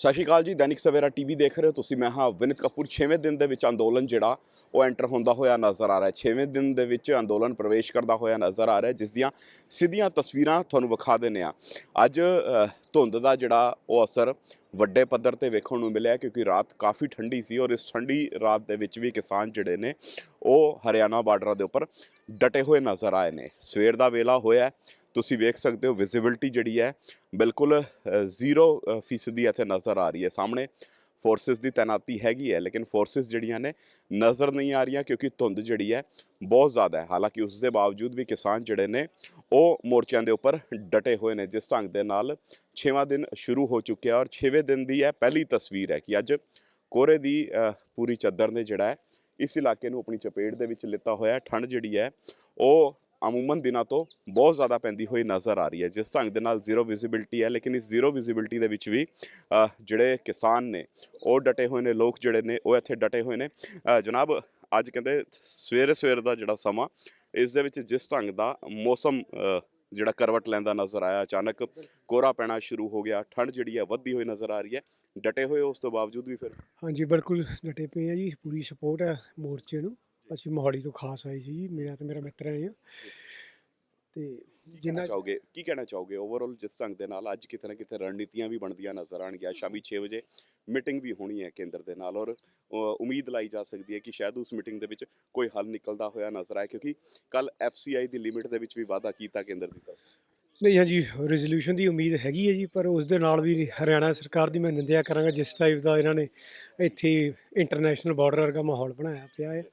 ਸਤਿ ਸ਼੍ਰੀ ਅਕਾਲ ਜੀ, ਦੈਨਿਕ ਸਵੇਰਾ ਟੀਵੀ ਦੇਖ ਰਹੇ ਹੋ ਤੁਸੀਂ। ਮੈਂ ਹਾਂ ਵਿਨਿਤ ਕਪੂਰ। 6ਵੇਂ ਦਿਨ ਦੇ ਵਿੱਚ ਅੰਦੋਲਨ ਜਿਹੜਾ, ਉਹ ਐਂਟਰ ਹੁੰਦਾ ਹੋਇਆ ਨਜ਼ਰ ਆ ਰਿਹਾ ਹੈ। 6ਵੇਂ ਦਿਨ ਦੇ ਵਿੱਚ ਅੰਦੋਲਨ ਪ੍ਰਵੇਸ਼ ਕਰਦਾ ਹੋਇਆ ਨਜ਼ਰ ਆ ਰਿਹਾ ਜਿਸ ਦੀਆਂ ਸਿੱਧੀਆਂ ਤਸਵੀਰਾਂ ਤੁਹਾਨੂੰ ਵਿਖਾ ਦਿੰਨੇ ਆ ਅੱਜ ਧੁੰਦ ਦਾ ਜਿਹੜਾ ਉਹ ਅਸਰ ਵੱਡੇ ਪੱਧਰ ਤੇ ਵੇਖਣ ਨੂੰ ਮਿਲਿਆ ਕਿਉਂਕਿ ਰਾਤ ਕਾਫੀ ਠੰਡੀ ਸੀ ਔਰ ਇਸ ਠੰਡੀ ਰਾਤ ਦੇ ਵਿੱਚ ਵੀ ਕਿਸਾਨ ਜਿਹੜੇ ਨੇ, ਉਹ ਹਰਿਆਣਾ ਬਾਰਡਰਾਂ ਦੇ ਉੱਪਰ ਡਟੇ ਹੋਏ ਨਜ਼ਰ ਆਏ ਨੇ। ਸਵੇਰ ਦਾ ਵੇਲਾ ਹੋਇਆ ਤੁਸੀਂ ਵੇਖ ਸਕਦੇ ਹੋ ਵਿਜ਼ਿਬਿਲਟੀ ਜਿਹੜੀ ਹੈ ਬਿਲਕੁਲ ਜ਼ੀਰੋ ਫੀਸਦੀ ਇੱਥੇ ਨਜ਼ਰ ਆ ਰਹੀ ਹੈ। ਸਾਹਮਣੇ ਫੋਰਸਸ ਦੀ ਤੈਨਾਤੀ ਹੈਗੀ ਹੈ, ਲੇਕਿਨ ਫੋਰਸਸ ਜਿਹੜੀਆਂ ਨੇ ਨਜ਼ਰ ਨਹੀਂ ਆ ਰਹੀਆਂ ਕਿਉਂਕਿ ਧੁੰਦ ਜਿਹੜੀ ਹੈ ਬਹੁਤ ਜ਼ਿਆਦਾ ਹੈ। ਹਾਲਾਂਕਿ ਉਸ ਦੇ ਬਾਵਜੂਦ ਵੀ ਕਿਸਾਨ ਜਿਹੜੇ ਨੇ, ਉਹ ਮੋਰਚਿਆਂ ਦੇ ਉੱਪਰ ਡਟੇ ਹੋਏ ਨੇ, ਜਿਸ ਢੰਗ ਦੇ ਨਾਲ 6ਵਾਂ ਦਿਨ ਸ਼ੁਰੂ ਹੋ ਚੁੱਕਿਆ ਔਰ 6ਵੇਂ ਦਿਨ ਦੀ ਇਹ ਪਹਿਲੀ ਤਸਵੀਰ ਹੈ ਕਿ ਅੱਜ ਕੋਰੇ ਦੀ ਪੂਰੀ ਚੱਦਰ ਨੇ ਜਿਹੜਾ ਹੈ, ਇਸ ਇਲਾਕੇ ਨੂੰ ਆਪਣੀ ਚਪੇਟ ਦੇ ਵਿੱਚ ਲਿੱਤਾ ਹੋਇਆ ਠੰਡ ਜਿਹੜੀ ਹੈ, ਉਹ ਅਮੂਮਨ ਦਿਨਾਂ ਤੋਂ ਬਹੁਤ ਜ਼ਿਆਦਾ ਪੈਂਦੀ ਹੋਈ ਨਜ਼ਰ ਆ ਰਹੀ ਹੈ, ਜਿਸ ਢੰਗ ਦੇ ਨਾਲ ਜ਼ੀਰੋ ਵਿਜ਼ਿਬਿਲਟੀ ਹੈ, ਲੇਕਿਨ ਇਸ ਜ਼ੀਰੋ ਵਿਜ਼ਿਬਿਲਟੀ ਦੇ ਵਿੱਚ ਵੀ ਜਿਹੜੇ ਕਿਸਾਨ ਨੇ, ਉਹ ਡਟੇ ਹੋਏ ਨੇ, ਲੋਕ ਜਿਹੜੇ ਨੇ, ਉਹ ਇੱਥੇ ਡਟੇ ਹੋਏ ਨੇ। ਜਨਾਬ, ਅੱਜ ਕਹਿੰਦੇ ਸਵੇਰੇ ਸਵੇਰ ਦਾ ਜਿਹੜਾ ਸਮਾਂ, ਇਸ ਦੇ ਵਿੱਚ ਜਿਸ ਢੰਗ ਦਾ ਮੌਸਮ ਜਿਹੜਾ ਕਰਵਟ ਲੈਂਦਾ ਨਜ਼ਰ ਆਇਆ, ਅਚਾਨਕ ਕੋਰਾ ਪੈਣਾ ਸ਼ੁਰੂ ਹੋ ਗਿਆ, ਠੰਡ ਜਿਹੜੀ ਹੈ ਵੱਧਦੀ ਹੋਈ ਨਜ਼ਰ ਆ ਰਹੀ ਹੈ। ਡਟੇ ਹੋਏ ਉਸ ਤੋਂ ਬਾਵਜੂਦ ਵੀ ਫਿਰ? ਹਾਂਜੀ, ਬਿਲਕੁਲ ਡਟੇ ਪਏ ਆ ਜੀ, ਪੂਰੀ ਸਪੋਰਟ ਹੈ ਮੋਰਚੇ ਨੂੰ। ਅਸੀਂ ਮੋਹਾਲੀ ਤੋਂ ਖਾਸ ਆਏ ਸੀ ਜੀ ਮੇਰਾ ਤੇ ਮੇਰਾ ਮਿੱਤਰ ਆਏ ਆ। ਤੇ ਜਿੰਨਾ ਚਾਹੋਗੇ ਕੀ ਕਹਿਣਾ ਚਾਹੋਗੇ ਓਵਰਆਲ ਜਿਸ ਢੰਗ ਦੇ ਨਾਲ ਅੱਜ ਕਿਤੇ ਨਾ ਕਿਤੇ ਰਣਨੀਤੀਆਂ ਵੀ ਬਣਦੀਆਂ ਨਜ਼ਰ ਆਣਗੀਆਂ ਸ਼ਾਮੀ 6 ਵਜੇ ਮੀਟਿੰਗ ਵੀ ਹੋਣੀ ਹੈ ਕੇਂਦਰ ਦੇ ਨਾਲ ਔਰ ਉਮੀਦ ਲਾਈ ਜਾ ਸਕਦੀ ਹੈ ਕਿ ਸ਼ਾਇਦ ਉਸ ਮੀਟਿੰਗ ਦੇ ਵਿੱਚ ਕੋਈ ਹੱਲ ਨਿਕਲਦਾ ਹੋਇਆ ਨਜ਼ਰ ਆਏ ਕਿਉਂਕਿ ਕੱਲ ਐਫਸੀਆਈ ਦੀ ਲਿਮਿਟ ਦੇ ਵਿੱਚ ਵੀ ਵਾਅਦਾ ਕੀਤਾ ਕੇਂਦਰ ਦੀ ਤਰਫ। ਨਹੀਂ ਹਾਂਜੀ ਰੈਜ਼ੋਲੂਸ਼ਨ ਦੀ ਉਮੀਦ ਹੈਗੀ ਹੈ ਜੀ ਪਰ ਉਸ ਦੇ ਨਾਲ ਵੀ ਹਰਿਆਣਾ ਸਰਕਾਰ ਦੀ ਮੈਂ ਨਿੰਦਿਆ ਕਰਾਂਗਾ ਜਿਸ ਟਾਈਪ ਦਾ ਇਹਨਾਂ ਨੇ ਇੱਥੇ ਇੰਟਰਨੈਸ਼ਨਲ ਬਾਰਡਰ ਵਰਗਾ ਮਾਹੌਲ ਬਣਾਇਆ ਪਿਆ ਹੈ।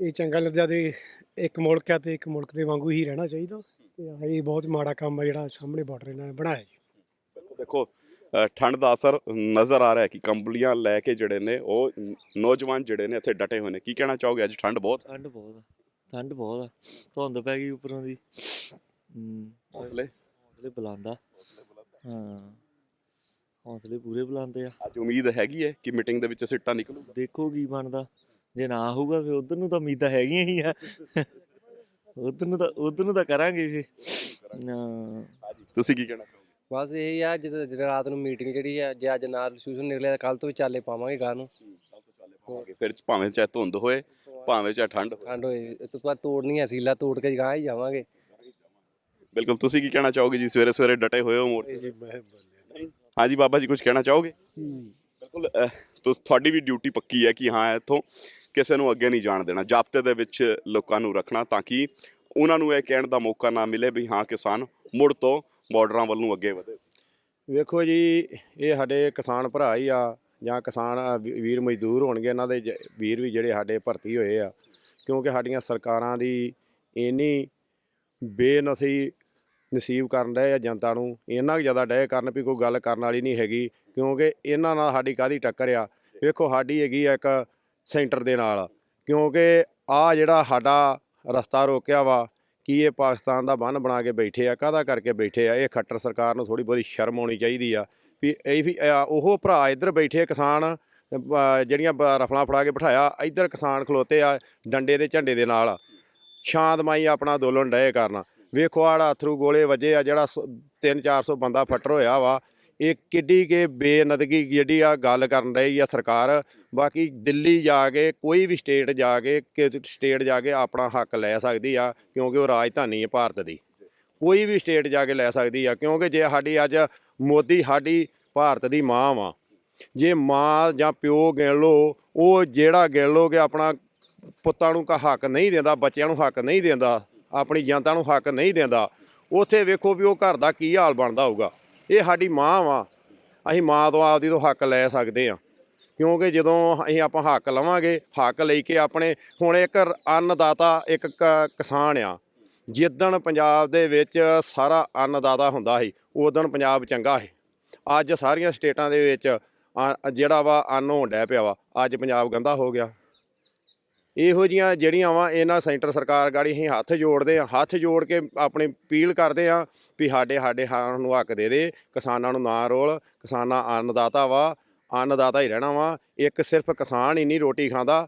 ਇਹ ਚੰਗਾ ਲੱਗਦਾ ਤੇ ਇੱਕ ਮੁਲਕ ਹੈ ਤੇ ਇੱਕ ਮੁਲਕ ਦੇ ਵਾਂਗੂ ਹੀ ਰਹਿਣਾ ਚਾਹੀਦਾ। ਤੇ ਆਹ ਇਹ ਬਹੁਤ ਮਾੜਾ ਕੰਮ ਹੈ ਜਿਹੜਾ ਸਾਹਮਣੇ ਬਾਰਡਰ ਇਹਨਾਂ ਨੇ ਬਣਾਇਆ ਜੀ। ਦੇਖੋ ਅ, ਠੰਡ ਦਾ ਅਸਰ ਨਜ਼ਰ ਆ ਰਿਹਾ ਹੈ ਕਿ ਕੰਬਲੀਆਂ ਲੈ ਕੇ ਜਿਹੜੇ ਨੇ ਉਹ ਨੌਜਵਾਨ ਜਿਹੜੇ ਨੇ ਇੱਥੇ ਡਟੇ ਹੋਏ ਨੇ। ਕੀ ਕਹਿਣਾ ਚਾਹੋਗੇ? ਅੱਜ ਠੰਡ ਬਹੁਤ ਠੰਡ ਬਹੁਤ ਆ ਠੰਡ ਬਹੁਤ ਆ। ਧੁੰਦ ਪੈ ਗਈ ਉੱਪਰੋਂ ਦੀ। ਹੂੰ ਹੌਸਲੇ? ਹੌਸਲੇ ਬੁਲਾਉਂਦਾ ਹਾਂ ਹੌਸਲੇ ਪੂਰੇ ਬੁਲਾਉਂਦੇ ਆ। ਅੱਜ ਉਮੀਦ ਹੈਗੀ ਹੈ ਕਿ ਮੀਟਿੰਗ ਦੇ ਵਿੱਚ ਸਿੱਟਾ ਨਿਕਲੂਗਾ? ਦੇਖੋ ਕੀ ਬਣਦਾ। ਜੇ ਨਾ ਹੋਊਗਾ ਫਿਰ ਉਧਰ ਨੂੰ ਤਾਂ ਉਮੀਦਾਂ ਹੈਗੀਆਂ ਹੀ ਆ। ਉਧਰ ਨੂੰ ਤਾਂ ਉਧਰ ਨੂੰ ਤਾਂ ਕਰਾਂਗੇ ਫਿਰ। ਹਾਂ। ਤੁਸੀਂ ਕੀ ਕਹਿਣਾ ਚਾਹੋਗੇ? ਬਸ ਇਹ ਆ ਜਦੋਂ ਜਦੋਂ ਰਾਤ ਨੂੰ ਮੀਟਿੰਗ ਜਿਹੜੀ ਆ ਜੇ ਅੱਜ ਨਾਲ ਰਿਸੋਲੂਸ਼ਨ ਨਿਕਲਿਆ ਕੱਲ ਤੋਂ ਵੀ ਚਾਲੇ ਪਾਵਾਂਗੇ ਗਾਂ ਨੂੰ। ਪਾਵਾਂਗੇ। ਫਿਰ ਭਾਵੇਂ ਚਾਹੇ ਧੁੰਦ ਹੋਏ ਭਾਵੇਂ ਚਾਹੇ ਠੰਡ ਹੋਏ। ਠੰਡ ਹੋਏ ਇਸ ਤੋਂ ਬਾਅਦ ਤੋੜਨੀ ਆ ਸੀਲਾ ਤੋੜ ਕੇ ਗਾਂ ਹੀ ਜਾਵਾਂਗੇ। ਬਿਲਕੁਲ ਤੁਸੀਂ ਕੀ ਕਹਿਣਾ ਚਾਹੋਗੇ ਜੀ? ਸਵੇਰੇ ਸਵੇਰੇ ਡਟੇ ਹੋਏ ਹੋ ਮੋਰਚੇ ਜੀ ਮੈਂ ਬੋਲਿਆ। ਹਾਂਜੀ ਬਾਬਾ ਜੀ ਕੁਝ ਕਹਿਣਾ ਚਾਹੋਗੇ? ਬਿਲਕੁਲ ਅਹ, ਤੁਹਾਡੀ ਵੀ ਡਿਊਟੀ ਪੱਕੀ ਹੈ ਕਿ ਹਾਂ ਇੱਥੋਂ ਕਿਸੇ ਨੂੰ ਅੱਗੇ ਨਹੀਂ ਜਾਣ ਦੇਣਾ, ਜਾਬਤੇ ਦੇ ਵਿੱਚ ਲੋਕਾਂ ਨੂੰ ਰੱਖਣਾ ਤਾਂ ਕਿ ਉਹਨਾਂ ਨੂੰ ਇਹ ਕਹਿਣ ਦਾ ਮੌਕਾ ਨਾ ਮਿਲੇ ਵੀ ਹਾਂ ਕਿਸਾਨ ਮੁੜ ਤੋਂ ਬਾਰਡਰਾਂ ਵੱਲ ਨੂੰ ਅੱਗੇ ਵਧੇ। ਵੇਖੋ ਜੀ, ਇਹ ਸਾਡੇ ਕਿਸਾਨ ਭਰਾ ਹੀ ਆ ਜਾਂ ਕਿਸਾਨ ਵੀ- ਵੀਰ ਮਜ਼ਦੂਰ ਹੋਣਗੇ, ਇਹਨਾਂ ਦੇ ਜ- ਵੀਰ ਵੀ ਜਿਹੜੇ ਸਾਡੇ ਭਰਤੀ ਹੋਏ ਆ, ਕਿਉਂਕਿ ਸਾਡੀਆਂ ਸਰਕਾਰਾਂ ਦੀ ਇੰਨੀ ਬੇਨਸੀ ਨਸੀਬ ਕਰਨ ਰਹੇ ਆ ਜਨਤਾ ਨੂੰ, ਇੰਨਾ ਕੁ ਜ਼ਿਆਦਾ ਡਹਿ ਕਰਨ ਵੀ ਕੋਈ ਗੱਲ ਕਰਨ ਵਾਲੀ ਨਹੀਂ ਹੈਗੀ, ਕਿਉਂਕਿ ਇਹਨਾਂ ਨਾਲ ਸਾਡੀ ਕਾਦੀ ਟੱਕਰ ਆ। ਵੇਖੋ, ਸਾਡੀ ਹੈਗੀ ਆ ਇੱਕ ਸੈਂਟਰ ਦੇ ਨਾਲ, ਕਿਉਂਕਿ ਆ ਜਿਹੜਾ ਸਾਡਾ ਰਸਤਾ ਰੋਕਿਆ ਵਾ, ਕੀ ਇਹ ਪਾਕਿਸਤਾਨ ਦਾ ਬੰਨ ਬਣਾ ਕੇ ਬੈਠੇ ਆ, ਕਾਹਦਾ ਕਰਕੇ ਬੈਠੇ ਆ, ਇਹ ਖੱਟਰ ਸਰਕਾਰ ਨੂੰ ਥੋੜੀ ਬਹੁਤੀ ਸ਼ਰਮ ਆਉਣੀ ਚਾਹੀਦੀ ਆ, ਵੀ ਇਹ ਵੀ ਉਹ ਭਰਾ ਇੱਧਰ ਬੈਠੇ ਕਿਸਾਨ ਜਿਹੜੀਆਂ ਬ- ਰਫਲਾਂ ਫੜਾ ਕੇ ਬਿਠਾਇਆ, ਇੱਧਰ ਕਿਸਾਨ ਖਲੋਤੇ ਆ ਡੰਡੇ ਦੇ ਝੰਡੇ ਦੇ ਨਾਲ ਸ਼ਾਂਤਮਈ ਆਪਣਾ ਅੰਦੋਲਨ ਡਏ ਕਰਨ। ਵੇਖੋ ਆੜਾ ਅਥਰੂ ਗੋਲੇ ਵੱਜੇ ਆ, ਜਿਹੜਾ 3-400 ਬੰਦਾ ਫੱਟਰ ਹੋਇਆ ਵਾ, ਇਹ ਕਿੱਡੀ ਕੇ ਬੇਨਦਗੀ ਜਿਹੜੀ ਆ ਗੱਲ ਕਰਨ ਰਹੀ ਆ ਸਰਕਾਰ ਬਾਕੀ ਦਿੱਲੀ ਜਾ ਕੇ, ਕੋਈ ਵੀ ਸਟੇਟ ਜਾ ਕੇ ਸਟੇਟ ਜਾ ਕੇ ਆਪਣਾ ਹੱਕ ਲੈ ਸਕਦੀ ਆ, ਕਿਉਂਕਿ ਉਹ ਰਾਜਧਾਨੀ ਹੈ ਭਾਰਤ ਦੀ। ਕੋਈ ਵੀ ਸਟੇਟ ਜਾ ਕੇ ਲੈ ਸਕਦੀ ਆ, ਕਿਉਂਕਿ ਜੇ ਸਾਡੀ ਅੱਜ ਮੋਦੀ ਸਾਡੀ ਭਾਰਤ ਦੀ ਮਾਂ ਵਾ, ਜੇ ਮਾਂ ਜਾਂ ਪਿਓ ਗਿਣ ਲਓ, ਉਹ ਜਿਹੜਾ ਗਿਣ ਲਓ ਕਿ ਆਪਣਾ ਪੁੱਤਾਂ ਨੂੰ ਕਾ ਹੱਕ ਨਹੀਂ ਦਿੰਦਾ, ਬੱਚਿਆਂ ਨੂੰ ਹੱਕ ਨਹੀਂ ਦਿੰਦਾ, ਆਪਣੀ ਜਨਤਾ ਨੂੰ ਹੱਕ ਨਹੀਂ ਦਿੰਦਾ, ਉੱਥੇ ਵੇਖੋ ਵੀ ਉਹ ਘਰ ਦਾ ਕੀ ਹਾਲ ਬਣਦਾ ਹੋਊਗਾ। ਇਹ ਸਾਡੀ ਮਾਂ ਵਾ, ਅਸੀਂ ਮਾਂ ਤੋਂ ਆਪਦੀ ਤੋਂ ਹੱਕ ਲੈ ਸਕਦੇ ਆ। ਕਿਉਂਕਿ ਜਦੋਂ ਅਸੀਂ ਆਪਾਂ ਹੱਕ ਲਵਾਂਗੇ, ਹੱਕ ਲੈ ਕੇ ਆਪਣੇ ਹੁਣ ਇੱਕ ਅੰਨਦਾਤਾ, ਇੱਕ ਕ- ਕਿਸਾਨ ਆ। ਜਿੱਦਣ ਪੰਜਾਬ ਦੇ ਵਿੱਚ ਸਾਰਾ ਅੰਨਦਾਤਾ ਹੁੰਦਾ ਸੀ, ਉਦੋਂ ਪੰਜਾਬ ਚੰਗਾ ਸੀ। ਅੱਜ ਸਾਰੀਆਂ ਸਟੇਟਾਂ ਦੇ ਵਿੱਚ ਅ- ਜਿਹੜਾ ਵਾ ਅੰਨ ਹੋਣ ਡਿਆ ਪਿਆ ਵਾ, ਅੱਜ ਪੰਜਾਬ ਗੰਦਾ ਹੋ ਗਿਆ। ਇਹੋ ਜੀਆਂ ਜਿਹੜੀਆਂ ਵਾ, ਇਹਨਾਂ ਸੈਂਟਰ ਸਰਕਾਰ ਗਾੜੀ ਅਸੀਂ ਹੱਥ ਜੋੜਦੇ ਆ, ਹੱਥ ਜੋੜ ਕੇ ਆਪਣੀ ਅਪੀਲ ਕਰਦੇ ਆ ਵੀ ਸਾਡੇ ਸਾਡੇ ਸਾਨੂੰ ਹੱਕ ਦੇ ਦੇ, ਕਿਸਾਨਾਂ ਨੂੰ ਨਾ ਰੋਲ, ਕਿਸਾਨਾਂ ਅੰਨਦਾਤਾ ਵਾ ਅੰਨਦਾਤਾ ਹੀ ਰਹਿਣਾ ਵਾ। ਇੱਕ ਸਿਰਫ ਕਿਸਾਨ ਹੀ ਨਹੀਂ ਰੋਟੀ ਖਾਂਦਾ।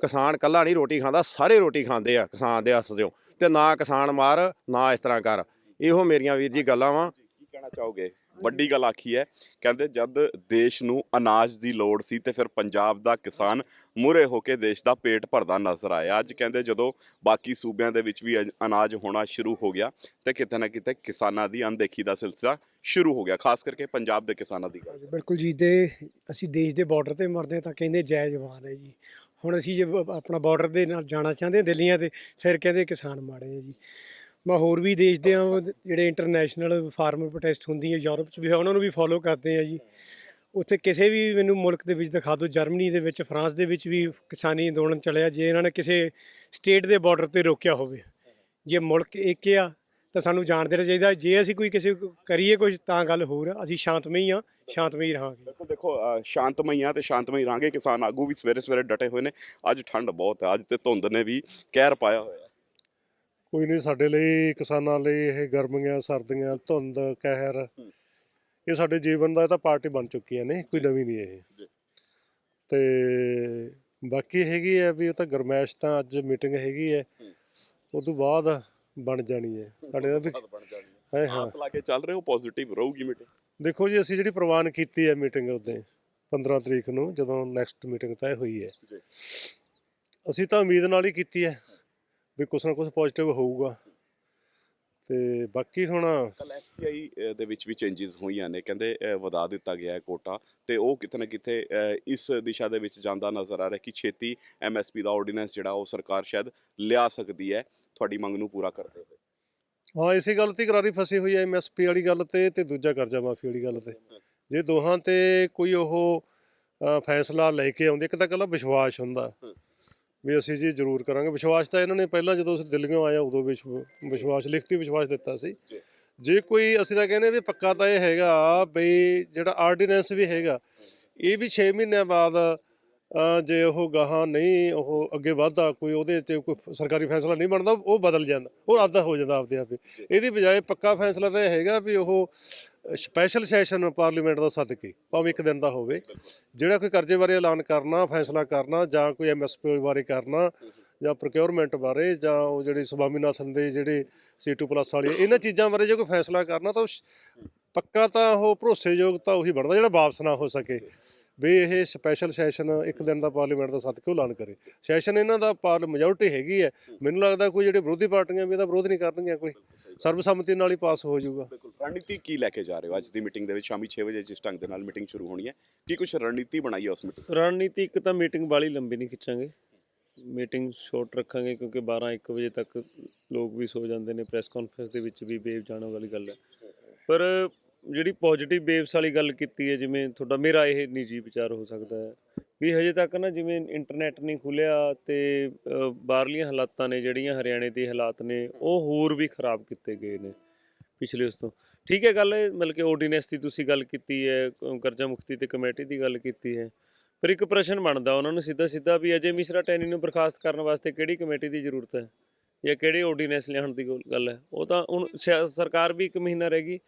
ਕਿਸਾਨ ਕੱਲਾ ਨਹੀਂ ਰੋਟੀ ਖਾਂਦਾ, ਸਾਰੇ ਰੋਟੀ ਖਾਂਦੇ ਆ ਕਿਸਾਨ ਦੇ ਹੱਥ ਦਿਓ ਤੇ ਨਾ ਕਿਸਾਨ ਮਾਰ, ਨਾ ਇਸ ਤਰ੍ਹਾਂ ਕਰ। ਇਹੋ ਮੇਰੀਆਂ ਵੀਰ ਜੀ ਗੱਲਾਂ ਵਾ। ਕੀ ਕਹਿਣਾ ਚਾਹੋਗੇ? ਵੱਡੀ ਗੱਲ ਆਖੀ ਹੈ। ਕਹਿੰਦੇ ਜਦ ਦੇਸ਼ ਨੂੰ ਅਨਾਜ ਦੀ ਲੋੜ ਸੀ ਤੇ ਫਿਰ ਪੰਜਾਬ ਦਾ ਕਿਸਾਨ ਮੂਰੇ ਹੋ ਕੇ ਦੇਸ਼ ਦਾ ਪੇਟ ਭਰਦਾ ਨਜ਼ਰ ਆਇਆ। ਅੱਜ ਕਹਿੰਦੇ ਜਦੋਂ ਬਾਕੀ ਸੂਬਿਆਂ ਦੇ ਵਿੱਚ ਵੀ ਅਨਾਜ ਹੋਣਾ ਸ਼ੁਰੂ ਹੋ ਗਿਆ ਤੇ ਕਿਤੇ ਨਾ ਕਿਤੇ ਕਿਸਾਨਾਂ ਦੀ ਅਣਦੇਖੀ ਦਾ ਸਿਲਸਿਲਾ ਸ਼ੁਰੂ ਹੋ ਗਿਆ, ਖਾਸ ਕਰਕੇ ਪੰਜਾਬ ਦੇ ਕਿਸਾਨਾਂ ਦੀ ਗੱਲ। ਬਿਲਕੁਲ ਜੀ ਦੇ ਅਸੀਂ ਦੇਸ਼ ਦੇ ਬਾਰਡਰ ਤੇ ਮਰਦੇ ਹਾਂ ਤਾਂ ਕਹਿੰਦੇ ਜੈ ਜਵਾਨ ਹੈ ਜੀ। ਹੁਣ ਅਸੀਂ ਜੇ ਆਪਣਾ ਬਾਰਡਰ ਦੇ ਨਾਲ ਜਾਣਾ ਚਾਹੁੰਦੇ ਹਾਂ ਦਿੱਲੀਆਂ ਤੇ, ਫਿਰ ਕਹਿੰਦੇ ਕਿਸਾਨ ਮਾੜੇ ਆ ਜੀ। ਮੈਂ ਹੋਰ ਵੀ ਦੇਸ਼ ਦੇ ਆ ਜਿਹੜੇ ਇੰਟਰਨੈਸ਼ਨਲ ਫਾਰਮਰ ਪ੍ਰੋਟੈਸਟ ਹੁੰਦੀ ਹੈ, ਯੂਰਪ 'ਚ ਵੀ ਹੈ, ਉਹਨਾਂ ਨੂੰ ਵੀ ਫੋਲੋ ਕਰਦੇ ਆ ਜੀ। ਉੱਥੇ ਕਿਸੇ ਵੀ ਮੈਨੂੰ ਮੁਲਕ ਦੇ ਵਿੱਚ ਦਿਖਾ ਦਿਓ, ਜਰਮਨੀ ਦੇ ਵਿੱਚ, ਫਰਾਂਸ ਦੇ ਵਿੱਚ ਵੀ ਕਿਸਾਨੀ ਅੰਦੋਲਨ ਚੱਲਿਆ, ਜੇ ਇਹਨਾਂ ਨੇ ਕਿਸੇ ਸਟੇਟ ਦੇ ਬਾਰਡਰ ਤੇ ਰੋਕਿਆ ਹੋਵੇ। ਜੇ ਮੁਲਕ ਇੱਕ ਆ, ਤਾਂ ਸਾਨੂੰ ਜਾਣ ਦੇਣਾ ਚਾਹੀਦਾ। ਜੇ ਅਸੀਂ ਕੋਈ ਕਿਸੇ ਕਰੀਏ ਕੁਝ, ਤਾਂ ਗੱਲ ਹੋਰ ਆ। ਅਸੀਂ ਸ਼ਾਂਤਮਈ ਆ ਸ਼ਾਂਤਮਈ ਰਹਾਂਗੇ। ਦੇਖੋ ਦੇਖੋ ਸ਼ਾਂਤਮਈ ਆ ਤੇ ਸ਼ਾਂਤਮਈ ਰਹਾਂਗੇ। ਕਿਸਾਨ ਆਗੂ ਵੀ ਸਵੇਰੇ ਸਵੇਰੇ ਡਟੇ ਹੋਏ ਨੇ। ਅੱਜ ਠੰਡ ਬਹੁਤ ਹੈ, ਅੱਜ ਤੇ ਧੁੰਦ ਨੇ ਵੀ ਕਹਿਰ ਪਾਇਆ ਹੋਇਆ। ਕੋਈ ਨਹੀਂ ਸਾਡੇ ਲਈ ਕਿਸਾਨਾਂ ਲਈ ਇਹ ਗਰਮੀਆਂ ਸਰਦੀਆਂ ਧੁੰਦ ਕਹਿਰ ਇਹ ਸਾਡੇ ਜੀਵਨ ਦਾ ਇਹ ਤਾਂ ਪਾਰਟੀ ਬਣ ਚੁੱਕੀਆਂ ਨੇ ਕੋਈ ਨਵੀਂ ਨਹੀਂ ਇਹ। ਤੇ ਬਾਕੀ ਹੈਗੀ ਹੈ ਵੀ ਉਹ ਤਾਂ ਗਰਮੈਸ਼ ਤਾਂ ਅੱਜ ਮੀਟਿੰਗ ਹੈਗੀ ਹੈ ਉਸ ਤੋਂ ਬਾਅਦ ਬਣ ਜਾਣੀ ਹੈ। ਸਾਡੇ ਦਾ ਵੀ ਹੈ। ਹੈ ਹਾਂ। ਆਸ ਲਾ ਕੇ ਚੱਲ ਰਹੇ ਹੋ ਪੋਜ਼ਿਟਿਵ ਰਹੂਗੀ ਮੀਟਿੰਗ? ਦੇਖੋ ਜੀ ਅਸੀਂ ਜਿਹੜੀ ਪ੍ਰਵਾਨ ਕੀਤੀ ਹੈ ਮੀਟਿੰਗ ਉਹਦੇ 15 ਤਰੀਕ ਨੂੰ ਜਦੋਂ ਨੈਕਸਟ ਮੀਟਿੰਗ ਤੈਅ ਹੋਈ ਹੈ। ਜੀ। ਅਸੀਂ ਤਾਂ ਉਮੀਦ ਨਾਲ ਹੀ ਕੀਤੀ ਹੈ। ਵੀ ਕੁਛ ਨਾ ਕੁਛ ਪੋਜ਼ਿਟਿਵ ਹੋਊਗਾ। ਤੇ ਬਾਕੀ ਹੁਣ ਕੱਲ ਐਫਸੀਆਈ ਦੇ ਵਿੱਚ ਵੀ ਚੇਂਜਸ ਹੋਈਆਂ ਨੇ। ਕਹਿੰਦੇ ਵਧਾ ਦਿੱਤਾ ਗਿਆ ਹੈ ਕੋਟਾ ਤੇ ਉਹ ਕਿਤੇ ਨਾ ਕਿਤੇ ਇਸ ਦਿਸ਼ਾ ਦੇ ਵਿੱਚ ਜਾਂਦਾ ਨਜ਼ਰ ਆ ਰਿਹਾ ਕਿ ਛੇਤੀ ਐਮਐਸਪੀ ਦਾ ਆਰਡੀਨੈਂਸ ਜਿਹੜਾ ਉਹ ਸਰਕਾਰ ਸ਼ਾਇਦ ਲਿਆ ਸਕਦੀ ਹੈ। ਤੁਹਾਡੀ ਮੰਗ ਨੂੰ ਪੂਰਾ ਕਰਦੇ ਹੋਏ। ਹਾਂ ਇਸੇ ਗੱਲ ਤੇ ਕਰਾਰੀ ਫਸੀ ਹੋਈ ਹੈ ਐਮਐਸਪੀ ਵਾਲੀ ਗੱਲ ਤੇ ਤੇ ਦੂਜਾ ਕਰਜ਼ਾ ਮਾਫੀ ਵਾਲੀ ਗੱਲ ਤੇ। ਜੇ ਦੋਹਾਂ ਤੇ ਕੋਈ ਉਹ ਫੈਸਲਾ ਲੈ ਕੇ ਆਉਂਦੇ ਇੱਕ ਤਾਂ ਕੱਲਾ ਵਿਸ਼ਵਾਸ ਹੁੰਦਾ। ਵੀ ਅਸੀਂ ਜੀ ਜ਼ਰੂਰ ਕਰਾਂਗੇ। ਵਿਸ਼ਵਾਸ ਤਾਂ ਇਹਨਾਂ ਨੇ ਪਹਿਲਾਂ ਜਦੋਂ ਅਸੀਂ ਦਿੱਲੀੋਂ ਆਇਆ ਉਦੋਂ ਵਿਸ਼ਵ- ਵਿਸ਼ਵਾਸ ਲਿਖਤੀ ਵਿਸ਼ਵਾਸ ਦਿੱਤਾ ਸੀ। ਜੀ। ਕੋਈ ਅਸੀਂ ਤਾਂ ਕਹਿੰਦੇ ਵੀ ਪੱਕਾ ਤਾਂ ਇਹ ਹੈਗਾ ਬਈ ਜਿਹੜਾ ਆਰਡੀਨੈਂਸ ਵੀ ਹੈਗਾ ਇਹ ਵੀ 6 ਮਹੀਨਿਆਂ ਬਾਅਦ ਜੇ ਉਹ ਗਾਹਾਂ ਨਹੀਂ ਉਹ ਅੱਗੇ ਵਧਦਾ ਕੋਈ ਉਹਦੇ ਤੇ ਕੋਈ ਸਰਕਾਰੀ ਫੈਸਲਾ ਨਹੀਂ ਬਣਦਾ ਉਹ ਬਦਲ ਜਾਂਦਾ ਉਹ ਰੱਦ ਹੋ ਜਾਂਦਾ ਆਪਦੇ ਆਪੇ ਇਹਦੀ ਬਜਾਏ ਪੱਕਾ ਫੈਸਲਾ ਤਾਂ ਇਹ ਹੈਗਾ ਵੀ ਉਹ ਸਪੈਸ਼ਲ ਸੈਸ਼ਨ ਪਾਰਲੀਮੈਂਟ ਦਾ ਸੱਦ ਕੇ ਭਾਵੇਂ ਇੱਕ ਦਿਨ ਦਾ ਹੋਵੇ। ਜਿਹੜਾ ਕੋਈ ਕਰਜ਼ੇ ਬਾਰੇ ਐਲਾਨ ਕਰਨਾ, ਫੈਸਲਾ ਕਰਨਾ, ਜਾਂ ਕੋਈ ਐਮਐਸਪੀ ਬਾਰੇ ਕਰਨਾ, ਜਾਂ ਪ੍ਰੋਕਿਉਰਮੈਂਟ ਬਾਰੇ, ਜਾਂ ਉਹ ਜਿਹੜੇ ਸਵਾਮੀਨਾਥਨ ਦੇ ਜਿਹੜੇ C2 ਪਲੱਸ ਵਾਲੀ, ਇਹਨਾਂ ਚੀਜ਼ਾਂ ਬਾਰੇ ਜੇ ਕੋਈ ਫੈਸਲਾ ਕਰਨਾ, ਤਾਂ ਉਹ ਪੱਕਾ ਤਾਂ ਉਹ ਭਰੋਸੇਯੋਗ ਤਾਂ ਉਹੀ ਬਣਦਾ ਜਿਹੜਾ ਵਾਪਸ ਨਾ ਹੋ ਸਕੇ। ਵੀ ਇਹ ਸਪੈਸ਼ਲ ਸੈਸ਼ਨ ਇੱਕ ਦਿਨ ਦਾ ਪਾਰਲੀਮੈਂਟ ਦਾ ਸੱਦ ਕੇ ਐਲਾਨ ਕਰੇ? ਸੈਸ਼ਨ ਇਹਨਾਂ ਦਾ ਪਾਰ ਮੈਜੋਰਟੀ ਹੈਗੀ ਹੈ। ਮੈਨੂੰ ਲੱਗਦਾ ਕੋਈ ਜਿਹੜੇ ਵਿਰੋਧੀ ਪਾਰਟੀਆਂ ਵੀ ਇਹਦਾ ਵਿਰੋਧ ਨਹੀਂ ਕਰਨਗੀਆਂ ਕੋਈ। ਸਰਬਸੰਮਤੀ ਨਾਲ ਹੀ ਪਾਸ ਹੋ ਜਾਊਗਾ। ਬਿਲਕੁਲ। ਰਣਨੀਤੀ ਕੀ ਲੈ ਕੇ ਜਾ ਰਹੇ ਹੋ ਅੱਜ ਦੀ ਮੀਟਿੰਗ ਦੇ ਵਿੱਚ? ਸ਼ਾਮੀ 6 ਵਜੇ ਜਿਸ ਢੰਗ ਦੇ ਨਾਲ ਮੀਟਿੰਗ ਸ਼ੁਰੂ ਹੋਣੀ ਹੈ। ਕੀ ਕੁਝ ਰਣਨੀਤੀ ਬਣਾਈ ਹੈ ਉਸ ਮੀਟਿੰਗ ਰਣਨੀਤੀ ਇੱਕ ਤਾਂ ਮੀਟਿੰਗ ਬਾਲੀ ਲੰਬੀ ਨਹੀਂ ਖਿੱਚਾਂਗੇ। ਮੀਟਿੰਗ ਸ਼ਾਰਟ ਰੱਖਾਂਗੇ ਕਿਉਂਕਿ 12 1 ਵਜੇ ਤੱਕ ਲੋਕ ਵੀ ਸੋ ਜਾਂਦੇ ਨੇ। ਪ੍ਰੈਸ ਕਾਨਫਰੰਸ ਦੇ ਵਿੱਚ ਵੀ ਵੇਵ ਜਾਣ ਵਾਲੀ ਗੱਲ ਹੈ। ਪਰ ਜਿਹੜੀ ਪੋਜ਼ਿਟਿਵ ਵੇਵਸ ਵਾਲੀ ਗੱਲ ਕੀਤੀ ਹੈ, ਜਿਵੇਂ ਤੁਹਾਡਾ, ਮੇਰਾ ਇਹ ਨਿੱਜੀ ਵਿਚਾਰ ਹੋ ਸਕਦਾ ਹੈ ਵੀ ਹਜੇ ਤੱਕ ਨਾ ਜਿਵੇਂ ਇੰਟਰਨੈਟ ਨਹੀਂ ਖੁੱਲਿਆ ਤੇ ਬਾਹਰਲੀਆਂ ਹਾਲਾਤਾਂ ਨੇ, ਜਿਹੜੀਆਂ ਹਰਿਆਣੇ ਦੇ ਹਾਲਾਤ ਨੇ, ਉਹ ਹੋਰ ਵੀ ਖਰਾਬ ਕੀਤੇ ਗਏ ਨੇ ਪਿਛਲੇ ਉਸ ਤੋਂ। ਠੀਕ ਹੈ, ਗੱਲ ਇਹ ਮਤਲਬ ਕਿ ਆਰਡੀਨੈਂਸ ਦੀ ਤੁਸੀਂ ਗੱਲ ਕੀਤੀ ਹੈ ਕਰਜ਼ਾ ਮੁਕਤੀ ਤੇ ਕਮੇਟੀ ਦੀ ਗੱਲ ਕੀਤੀ ਹੈ, ਪਰ ਇੱਕ ਪ੍ਰਸ਼ਨ ਬਣਦਾ, ਉਹਨਾਂ ਨੂੰ ਸਿੱਧਾ ਸਿੱਧਾ ਵੀ ਅਜੇ ਮਿਸ਼ਰਾ ਟੈਨੀ ਨੂੰ ਬਰਖਾਸਤ ਕਰਨ ਵਾਸਤੇ ਕਿਹੜੀ ਕਮੇਟੀ ਦੀ ਜ਼ਰੂਰਤ ਹੈ ਜਾਂ ਕਿਹੜੇ ਆਰਡੀਨੈਂਸ ਲਿਆਉਣ ਦੀ ਗੋਲ- ਗੱਲ ਹੈ? ਉਹ ਤਾਂ ਹੁਣ ਸ਼ਾਇਦ ਸਰਕਾਰ ਵੀ ਇੱਕ ਮਹੀਨਾ ਰਹਿ ਗਈ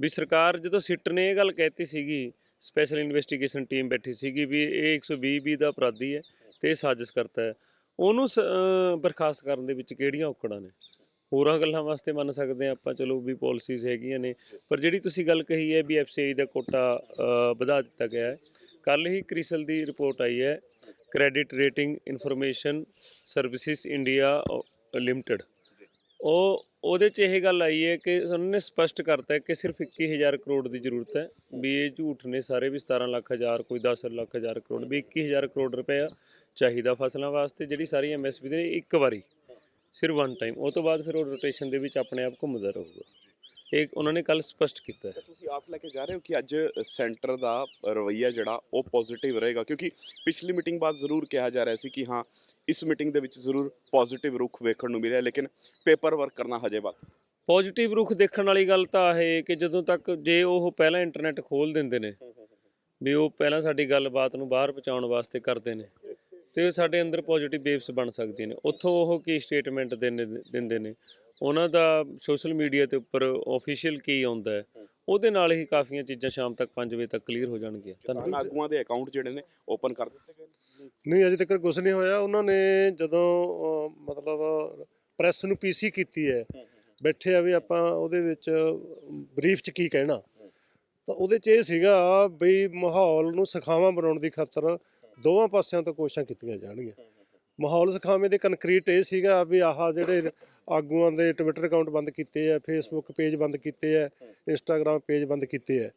ਵੀ ਸਰਕਾਰ ਜਦੋਂ ਸਿੱਟ ਨੇ ਇਹ ਗੱਲ ਕਹਿਤੀ ਸੀਗੀ ਸਪੈਸ਼ਲ ਇਨਵੈਸਟੀਗੇਸ਼ਨ ਟੀਮ ਬੈਠੀ ਸੀਗੀ ਵੀ ਇਹ 120 ਬੀ ਦਾ ਅਪਰਾਧੀ ਹੈ ਤੇ ਇਹ ਸਾਜ਼ਿਸ਼ ਕਰਤਾ ਹੈ। ਉਹਨੂੰ ਸ- ਬਰਖਾਸਤ ਕਰਨ ਦੇ ਵਿੱਚ ਕਿਹੜੀਆਂ ਔਕੜਾਂ ਨੇ? ਹੋਰਾਂ ਗੱਲਾਂ ਵਾਸਤੇ ਮੰਨ ਸਕਦੇ ਹਾਂ ਆਪਾਂ, ਚਲੋ ਵੀ ਪਾਲਿਸੀਜ਼ ਹੈਗੀਆਂ ਨੇ, ਪਰ ਜਿਹੜੀ ਤੁਸੀਂ ਗੱਲ ਕਹੀ ਹੈ ਵੀ ਐਫਸੀਆਈ ਦਾ ਕੋਟਾ ਵਧਾ ਦਿੱਤਾ ਗਿਆ ਹੈ ਕੱਲ ਹੀ ਕ੍ਰਿਸਲ ਦੀ ਰਿਪੋਰਟ ਆਈ ਹੈ credit rating information services India limited ਉਹ ਉਹਦੇ 'ਚ ਇਹ ਗੱਲ ਆਈ ਹੈ ਕਿ ਉਹਨਾਂ ਨੇ ਸਪਸ਼ਟ ਕਰਤਾ ਕਿ ਸਿਰਫ 21000 ਕਰੋੜ ਦੀ ਜ਼ਰੂਰਤ ਹੈ, ਵੀ ਇਹ ਝੂਠ ਨੇ ਸਾਰੇ ਵੀ 17 ਲੱਖ ਹਜ਼ਾਰ, ਕੋਈ 10 ਲੱਖ ਹਜ਼ਾਰ ਕਰੋੜ, ਵੀ 21000 ਕਰੋੜ ਰੁਪਇਆ ਚਾਹੀਦਾ ਫਸਲਾਂ ਵਾਸਤੇ, ਜਿਹੜੀ ਸਾਰੀ ਐਮਐਸਪੀ ਦੇ ਇੱਕ ਵਾਰੀ, ਸਿਰਫ ਵਨ ਟਾਈਮ ਉਹ ਤੋਂ ਬਾਅਦ ਫਿਰ ਉਹ ਰੋਟੇਸ਼ਨ ਦੇ ਵਿੱਚ ਆਪਣੇ ਆਪ ਘੁੰਮਦਾ ਰਹੂਗਾ। ਇਹ ਉਹਨਾਂ ਨੇ ਕੱਲ ਸਪਸ਼ਟ ਕੀਤਾ ਹੈ। ਤੁਸੀਂ ਆਸ ਲੈ ਕੇ ਜਾ ਰਹੇ ਹੋ ਕਿ ਅੱਜ ਸੈਂਟਰ ਦਾ ਰਵਈਆ ਜਿਹੜਾ, ਉਹ ਪੋਜ਼ਿਟਿਵ ਰਹੇਗਾ, ਕਿਉਂਕਿ ਪਿਛਲੀ ਮੀਟਿੰਗ ਬਾਅਦ ਜ਼ਰੂਰ ਕਿਹਾ ਜਾ ਰਿਹਾ ਸੀ ਕਿ ਹਾਂ ਇਸ ਮੀਟਿੰਗ ਦੇ ਵਿੱਚ ਜ਼ਰੂਰ ਪੋਜ਼ਿਟਿਵ ਰੁਖ ਵੇਖਣ ਨੂੰ ਮਿਲਿਆ ਲੇਕਿਨ ਪੇਪਰ ਵਰਕ ਕਰਨਾ ਹਜੇ ਬਾਕੀ। ਪੋਜ਼ਿਟਿਵ ਰੁਖ ਦੇਖਣ ਵਾਲੀ ਗੱਲ ਤਾਂ ਇਹ ਕਿ ਜਦੋਂ ਤੱਕ ਜੇ ਉਹ ਪਹਿਲਾਂ ਇੰਟਰਨੈਟ ਖੋਲ ਦਿੰਦੇ ਨੇ ਵੀ ਉਹ ਪਹਿਲਾਂ ਸਾਡੀ ਗੱਲਬਾਤ ਨੂੰ ਬਾਹਰ ਪਹੁੰਚਾਉਣ ਵਾਸਤੇ ਕਰਦੇ ਨੇ ਤੇ ਸਾਡੇ ਅੰਦਰ ਪੋਜ਼ਿਟਿਵ ਵੇਵਸ ਬਣ ਸਕਦੀਆਂ ਨੇ। ਉੱਥੋਂ ਉਹ ਕੀ ਸਟੇਟਮੈਂਟ ਦਿੰਦੇ ਨੇ ਉਹਨਾਂ ਦਾ ਸੋਸ਼ਲ ਮੀਡੀਆ ਤੇ ਉੱਪਰ ਆਫੀਸ਼ੀਅਲ ਕੀ ਆਉਂਦਾ ਹੈ? ਉਹਦੇ ਨਾਲ ਹੀ ਕਾਫੀਆਂ ਚੀਜ਼ਾਂ ਸ਼ਾਮ ਤੱਕ 5 ਵਜੇ ਤੱਕ ਕਲੀਅਰ ਹੋ ਜਾਣਗੀਆਂ। ਧੰਨਵਾਦ ਆਗੂਆਂ ਦੇ ਅਕਾਊਂਟ ਜਿਹੜੇ ਨੇ ਓਪਨ ਕਰ ਦਿੱਤੇ ਗਏ ਨਹੀਂ, ਅਜੇ ਤੱਕ ਕੁਝ ਨਹੀਂ ਹੋਇਆ। ਉਹਨਾਂ ਨੇ ਜਦੋਂ ਮਤਲਬ ਪ੍ਰੈਸ ਨੂੰ ਪੀਸੀ ਕੀਤੀ ਹੈ, ਬੈਠੇ ਆ ਵੀ ਆਪਾਂ ਉਹਦੇ ਵਿੱਚ ਬਰੀਫ ਚ ਕੀ ਕਹਿਣਾ। ਤਾਂ ਉਹਦੇ 'ਚ ਇਹ ਸੀਗਾ ਵੀ ਮਾਹੌਲ ਨੂੰ ਸਖਾਵਾਂ ਬਣਾਉਣ ਦੀ ਖਾਤਰ ਦੋਵਾਂ ਪਾਸਿਆਂ ਤੋਂ ਕੋਸ਼ਿਸ਼ਾਂ ਕੀਤੀਆਂ ਜਾਣਗੀਆਂ। ਮਾਹੌਲ ਸਖਾਵੇਂ ਦੇ ਕੰਕਰੀਟ ਇਹ ਸੀਗਾ ਵੀ ਆਹ ਜਿਹੜੇ ਆਗੂਆਂ ਦੇ ਟਵਿੱਟਰ ਅਕਾਊਂਟ ਬੰਦ ਕੀਤੇ ਆ ਫੇਸਬੁੱਕ ਪੇਜ ਬੰਦ ਕੀਤੇ ਆ ਇੰਸਟਾਗ੍ਰam ਪੇਜ ਬੰਦ ਕੀਤੇ ਆ।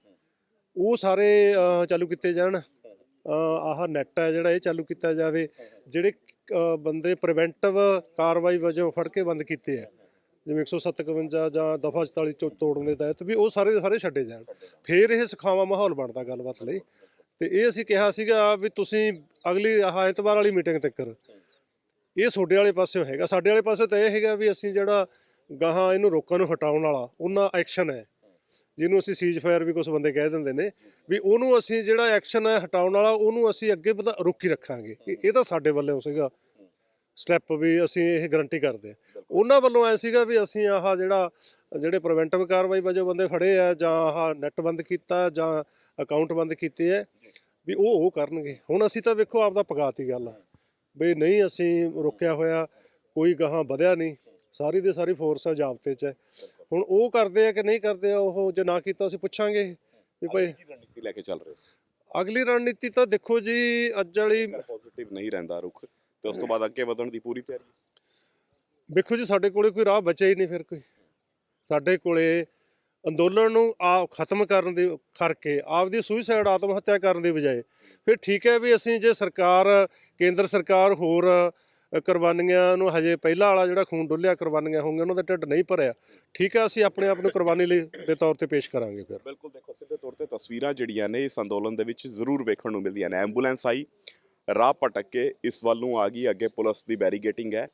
ਉਹ ਸਾਰੇ ਚਾਲੂ ਕੀਤੇ ਜਾਣ। ਆਹ ਨੈਟ ਹੈ ਜਿਹੜਾ ਇਹ ਚਾਲੂ ਕੀਤਾ ਜਾਵੇ, ਜਿਹੜੇ ਬੰਦੇ ਪ੍ਰੀਵੈਂਟਿਵ ਕਾਰਵਾਈ ਵਜੋਂ ਫੜ ਕੇ ਬੰਦ ਕੀਤੇ ਆ। ਜਿਵੇਂ 157 ਜਾਂ ਦਫਾ 44 ਚੋਂ ਤੋੜਨ ਦੇ ਤਹਿਤ ਵੀ ਉਹ ਸਾਰੇ ਦੇ ਸਾਰੇ ਛੱਡੇ ਜਾਣ। ਫੇਰ ਇਹ ਸੁਖਾਵਾਂ ਮਾਹੌਲ ਬਣਦਾ ਗੱਲਬਾਤ ਲਈ। ਤੇ ਇਹ ਅਸੀਂ ਕਿਹਾ ਸੀਗਾ ਵੀ ਤੁਸੀਂ ਅਗਲੀ ਆਹ ਐਤਵਾਰ ਵਾਲੀ ਮੀਟਿੰਗ ਤੱਕ ਇਹ ਤੁਹਾਡੇ ਵਾਲੇ ਪਾਸਿਓਂ ਹੈਗਾ। ਸਾਡੇ ਵਾਲੇ ਪਾਸੇ ਤਾਂ ਇਹ ਹੈਗਾ ਵੀ ਅਸੀਂ ਜਿਹੜਾ ਗਾਹਾਂ ਇਹਨੂੰ ਰੋਕਣ ਨੂੰ ਹਟਾਉਣ ਵਾਲਾ, ਉਹਨਾਂ ਐਕਸ਼ਨ ਹੈ। ਜਿਹਨੂੰ ਅਸੀਂ ਸੀਜ਼ ਫਾਇਰ ਵੀ ਕੁਝ ਬੰਦੇ ਕਹਿ ਦਿੰਦੇ ਨੇ ਵੀ ਉਹਨੂੰ ਅਸੀਂ ਜਿਹੜਾ ਐਕਸ਼ਨ ਹੈ ਹਟਾਉਣ ਵਾਲਾ ਉਹਨੂੰ ਅਸੀਂ ਅੱਗੇ ਵਧਾ ਰੋਕੀ ਰੱਖਾਂਗੇ। ਇਹ ਤਾਂ ਸਾਡੇ ਵੱਲੋਂ ਸੀਗਾ। ਸਟੈਪ ਵੀ ਅਸੀਂ ਇਹ ਗਾਰੰਟੀ ਕਰਦੇ ਹਾਂ। ਉਹਨਾਂ ਵੱਲੋਂ ਐ ਸੀਗਾ ਵੀ ਅਸੀਂ ਆਹ ਜਿਹੜਾ ਜਿਹੜੇ ਪ੍ਰੀਵੈਂਟਿਵ ਕਾਰਵਾਈ ਵਜੋਂ ਬੰਦੇ ਫੜੇ ਆ ਜਾਂ ਆਹ ਨੈਟ ਬੰਦ ਕੀਤਾ ਜਾਂ ਅਕਾਊਂਟ ਬੰਦ ਕੀਤੇ ਆ ਵੀ ਉਹ ਉਹ ਕਰਨਗੇ। ਹੁਣ ਅਸੀਂ ਤਾਂ ਵੇਖੋ ਆਪਦਾ ਪਗਾਤੀ ਗੱਲ ਆ। ਵੀ ਨਹੀਂ ਅਸੀਂ ਰੋਕਿਆ ਹੋਇਆ ਕੋਈ ਗਾਹਾਂ ਵਧਿਆ ਨਹੀਂ। ਸਾਰੀ ਦੇ ਸਾਰੀ ਫੋਰਸ ਆ ਜਾਬਤੇ 'ਚ ਹੈ। ਹੁਣ ਉਹ ਕਰਦੇ ਆ ਕਿ ਨਹੀਂ ਕਰਦੇ ਆ ਉਹ ਜੇ ਨਾ ਕੀਤਾ ਅਸੀਂ ਪੁੱਛਾਂਗੇ ਵੀ ਭਾਈ ਕੀ ਰਣਨੀਤੀ ਲੈ ਕੇ ਚੱਲ ਰਹੇ ਅਗਲੀ ਰਣਨੀਤੀ ਤਾਂ ਦੇਖੋ ਜੀ ਅੱਜ ਵਾਲੀ ਪੋਜ਼ਿਟਿਵ ਨਹੀਂ ਰਹਿੰਦਾ ਰੁਖ ਤੇ ਉਸ ਤੋਂ ਬਾਅਦ ਅੱਗੇ ਵਧਣ ਦੀ ਪੂਰੀ ਤਿਆਰੀ ਵੇਖੋ ਜੀ ਸਾਡੇ ਕੋਲੇ ਕੋਈ ਰਾਹ ਬਚਿਆ ਹੀ ਨਹੀਂ ਫਿਰ ਕੋਈ। ਸਾਡੇ ਕੋਲੇ ਅੰਦੋਲਨ ਨੂੰ ਆ ਖਤਮ ਕਰਨ ਦੀ ਕਰਕੇ ਆਪਦੀ ਸੁਸਾਈਡ ਆਤਮ ਹੱਤਿਆ ਕਰਨ ਦੀ ਬਜਾਏ ਫਿਰ ਠੀਕ ਹੈ ਵੀ ਅਸੀਂ ਜੇ ਸਰਕਾਰ ਕੇਂਦਰ ਸਰਕਾਰ ਹੋਰ ਕੁਰਬਾਨੀਆਂ ਨੂੰ ਹਜੇ ਪਹਿਲਾ ਵਾਲਾ ਜਿਹੜਾ ਖੂਨ ਡੁੱਲਿਆ, ਕੁਰਬਾਨੀਆਂ ਹੋਣਗੀਆਂ, ਉਹਨਾਂ ਦਾ ਢਿੱਡ ਨਹੀਂ ਭਰਿਆ। ਠੀਕ ਹੈ, ਅਸੀਂ ਆਪਣੇ ਆਪ ਨੂੰ ਕੁਰਬਾਨੀ ਲਈ ਦੇ ਤੌਰ ਤੇ ਪੇਸ਼ ਕਰਾਂਗੇ ਫਿਰ। ਬਿਲਕੁਲ, ਦੇਖੋ, ਸਿੱਧੇ ਤੌਰ ਤੇ ਤਸਵੀਰਾਂ ਜਿਹੜੀਆਂ ਨੇ ਇਸ ਅੰਦੋਲਨ ਦੇ ਵਿੱਚ ਜ਼ਰੂਰ ਵੇਖਣ ਨੂੰ ਮਿਲਦੀਆਂ ਨੇ। ਐਂਬੂਲੈਂਸ ਆਈ, ਰਾਹ ਭਟਕ ਕੇ ਇਸ ਵੱਲ ਨੂੰ ਆ ਗਈ, ਅੱਗੇ ਪੁਲਿਸ ਦੀ ਬੈਰੀਗੇਟਿੰਗ ਹੈ।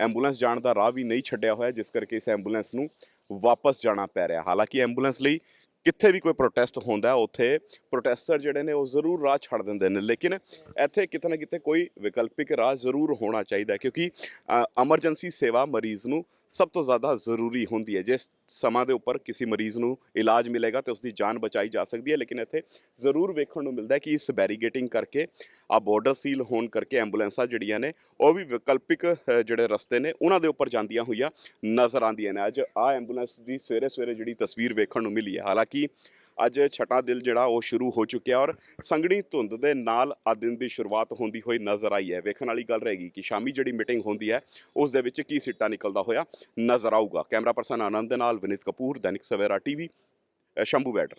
ਐਂਬੂਲੈਂਸ ਜਾਣ ਦਾ ਰਾਹ ਵੀ ਨਹੀਂ ਛੱਡਿਆ ਹੋਇਆ, ਜਿਸ ਕਰਕੇ ਇਸ ਐਂਬੂਲੈਂਸ ਨੂੰ ਵਾਪਸ ਜਾਣਾ ਪੈ ਰਿਹਾ। ਹਾਲਾਂਕਿ ਐਂਬੂਲੈਂਸ ਲਈ ਕਿੱਥੇ ਵੀ ਕੋਈ ਪ੍ਰੋਟੈਸਟ ਹੁੰਦਾ ਉੱਥੇ ਪ੍ਰੋਟੈਸਟਰ ਜਿਹੜੇ ਨੇ ਉਹ ਜ਼ਰੂਰ ਰਾਹ ਛੱਡ ਦਿੰਦੇ ਨੇ। ਲੇਕਿਨ ਇੱਥੇ ਕਿਤੇ ਨਾ ਕਿਤੇ ਕੋਈ ਵਿਕਲਪਿਕ ਰਾਹ ਜ਼ਰੂਰ ਹੋਣਾ ਚਾਹੀਦਾ ਕਿਉਂਕਿ ਐਮਰਜੈਂਸੀ ਸੇਵਾ ਮਰੀਜ਼ ਨੂੰ ਸਭ ਤੋਂ ਜ਼ਿਆਦਾ ਜ਼ਰੂਰੀ ਹੁੰਦੀ ਹੈ। ਜਿਸ ਸਮਾਂ ਦੇ ਉੱਪਰ ਕਿਸੇ ਮਰੀਜ਼ ਨੂੰ ਇਲਾਜ ਮਿਲੇਗਾ ਤੇ ਉਸ ਦੀ ਜਾਨ ਬਚਾਈ ਜਾ ਸਕਦੀ ਹੈ, ਲੇਕਿਨ ਇੱਥੇ ਜ਼ਰੂਰ ਵੇਖਣ ਨੂੰ ਮਿਲਦਾ ਹੈ ਕਿ ਇਸ ਬੈਰੀਗੇਟਿੰਗ ਕਰਕੇ ਆ ਬਾਰਡਰ ਸੀਲ ਹੋਣ ਕਰਕੇ ਐਂਬੂਲੈਂਸਾਂ ਜਿਹੜੀਆਂ ਨੇ, ਉਹ ਵੀ ਵਿਕਲਪਿਕ ਜਿਹੜੇ ਰਸਤੇ ਨੇ, ਉਹਨਾਂ ਦੇ ਉੱਪਰ ਜਾਂਦੀਆਂ ਹੋਈਆਂ ਨਜ਼ਰ ਆਉਂਦੀਆਂ ਨੇ। ਅੱਜ ਆ ਐਂਬੂਲੈਂਸ ਦੀ ਸਵੇਰੇ ਸਵੇਰੇ ਜਿਹੜੀ ਤਸਵੀਰ ਵੇਖਣ ਨੂੰ ਮਿਲੀ ਹੈ। ਹਾਲਾਂਕਿ ਅੱਜ ਛਟਾ ਦਿਲ ਜਿਹੜਾ ਉਹ ਸ਼ੁਰੂ ਹੋ ਚੁੱਕਿਆ ਔਰ ਸੰਗਣੀ ਧੁੰਦ ਦੇ ਨਾਲ ਆ ਦਿਨ ਦੀ ਸ਼ੁਰੂਆਤ ਹੁੰਦੀ ਹੋਈ ਨਜ਼ਰ ਆਈ ਹੈ। ਵੇਖਣ ਵਾਲੀ ਗੱਲ ਰਹੇਗੀ ਕਿ ਸ਼ਾਮੀ ਜਿਹੜੀ ਮੀਟਿੰਗ ਹੁੰਦੀ ਹੈ, ਉਸ ਦੇ ਵਿੱਚ ਕੀ ਸਿੱਟਾ ਨਿਕਲਦਾ ਹੋਇਆ ਨਜ਼ਰ ਆਊਗਾ। ਕੈਮਰਾ ਪਰਸਨ ਆਨੰਦ ਦੇ ਨਾਲ ਵਿਨੀਤ ਕਪੂਰ, ਦੈਨਿਕ ਸਵੇਰਾ ਟੀਵੀ ਸ਼ੰਭੂ ਬੈਟਰ